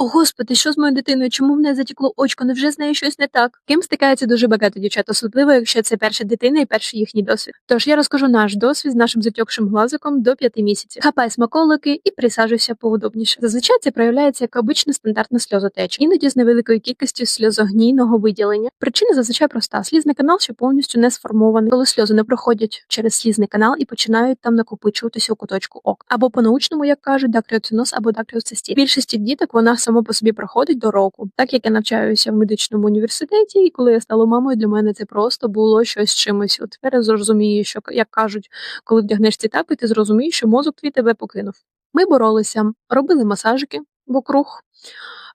О, господи, що з моєю дитиною? Чому в неї затікло очко? Невже з нею щось не так? Ким стикається дуже багато дівчат, особливо якщо це перша дитина і перший їхній досвід. Тож я розкажу наш досвід з нашим затьокшим глазиком до 5 місяців. Хапай смаколики і присаджуйся поудобніше. Зазвичай це проявляється як обична стандартна сльозотеча, іноді з невеликою кількістю сльозогнійного виділення. Причина зазвичай проста: слізний канал ще повністю не сформований, коли сльози не проходять через слізний канал і починають там накопичуватися у куточку ока. Або по-научному, як кажуть, дакріоциноз або дакріоцистіт. Більшості діток вона само по собі проходить до року. Так як я навчаюся в медичному університеті, і коли я стала мамою, для мене це просто було щось чимось. От тепер я зрозумію, що як кажуть, коли вдягнеш ці тапи, ти зрозумієш, що мозок твій тебе покинув. Ми боролися, робили масажики вокруг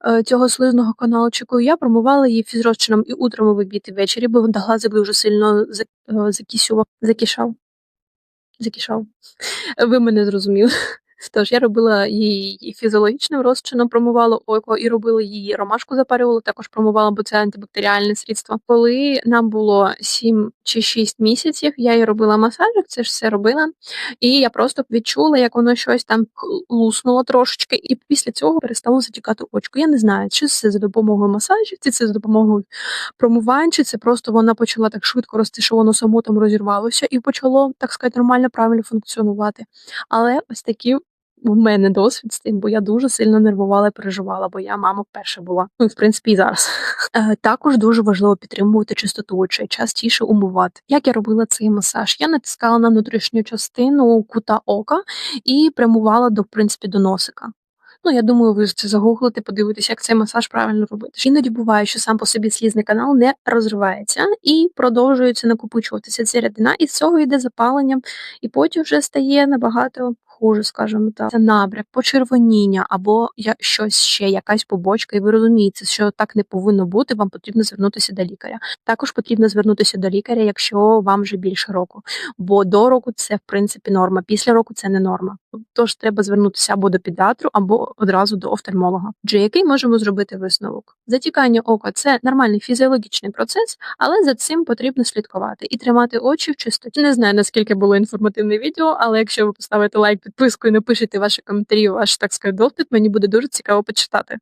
е, цього слизного каналчику. Я промивала її фізрозчином і утром і в і ввечері, бо глазик дуже сильно е, закісював, закішав. Закішав. Ви мене зрозуміли. Тож я робила її фізіологічним розчином, промивала око і робила її ромашку запарювала, також промивала, бо це антибактеріальне средство. Коли нам було 7 чи 6 місяців, я їй робила масажик, це ж все робила. І я просто відчула, як воно щось там луснуло трошечки, і після цього перестало затікати очко. Я не знаю, чи це за допомогою масажів, чи це за допомогою промивань, чи це просто вона почала так швидко рости, що воно само там розірвалося і почало, так сказати, нормально правильно функціонувати. Але ось такі у мене досвід з тим, бо я дуже сильно нервувала і переживала, бо я мама вперше була. Ну і в принципі і зараз. Е, Також дуже важливо підтримувати чистоту очей, частіше умивати. Як я робила цей масаж? Я натискала на внутрішню частину кута ока і прямувала до в принципі до носика. Ну, я думаю, ви це загуглите, подивитися, як цей масаж правильно робити. Іноді буває, що сам по собі слізний канал не розривається і продовжується накопичуватися ця рідина, і з цього йде запалення, і потім вже стає набагато хуже, скажімо так. Це набряк, почервоніння або щось ще, якась побочка, і ви розумієте, що так не повинно бути. Вам потрібно звернутися до лікаря. Також потрібно звернутися до лікаря, якщо вам вже більше року, бо до року це в принципі норма. Після року це не норма. Тож треба звернутися або до педіатру, або одразу до офтальмолога. Отже, який можемо зробити висновок? Затікання ока це нормальний фізіологічний процес, але за цим потрібно слідкувати і тримати очі в чистоті. Не знаю наскільки було інформативне відео, але якщо ви поставите лайк, підписку і напишете ваші коментарі, ваш так сказати, досвід, мені буде дуже цікаво почитати.